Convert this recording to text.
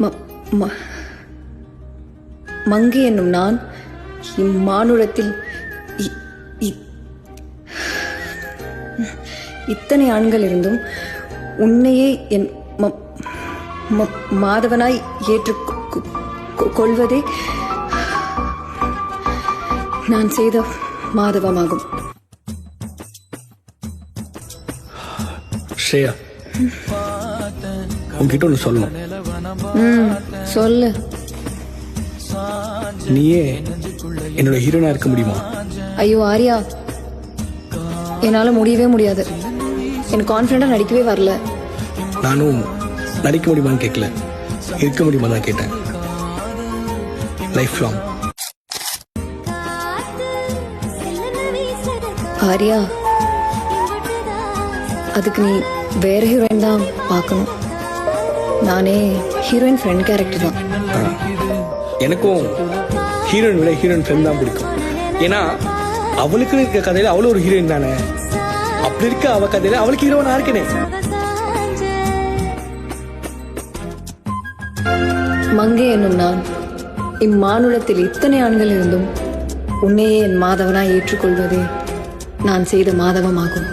ம- ம- மங்கை என்னும் நான் இம்மானுடத்தில் இ- இ- இத்தனை ஆண்கள் இருந்தும் உன்னையே என் ம- ம- மாதவனாய் ஏற்றுக் கொ- கொ- கொள்வதே நான் செய்த மாதவமாகும். ஸ்ரேயா உன்கிட்ட ஒன்று சொல்லணும். ம் சொல்லு. நீயே என்னோட ஹீரோனா இருக்க முடியுமா? ஐயோ ஆர்யா. என்னால முடியவே முடியாது. எனக்கு கான்ஃபிடண்டா நடிக்கவே வரல. நானும் நடிக்க முடியுமான்னு கேட்கல இருக்க முடியுமா தான் கேட்டேன். லைஃப் லாங் ஆர்யா அதுக்கு நீ வேற ஹீரோயின் தான் பார்க்கணும். நானே ஹீரோயின் ஃப்ரெண்ட் கேரக்டர் தான். எனக்கும் ஹீரோயின் விட ஹீரோயின் ஃப்ரெண்ட் தான் பிடிக்கும். ஏன்னா அவளுக்கு இருக்க கதையில அவளும் ஒரு ஹீரோயின் தானே. அப்படி இருக்க அவ கதையில அவளுக்கு ஹீரோ நான் இருக்கனே. மங்கை என்னும் நான் இம்மானுடத்தில் இத்தனை ஆண்கள் இருந்தும் உன்னையே என் மாதவனாய் ஏற்றுக்கொள்வதே நான் செய்த மாதவமாகும்.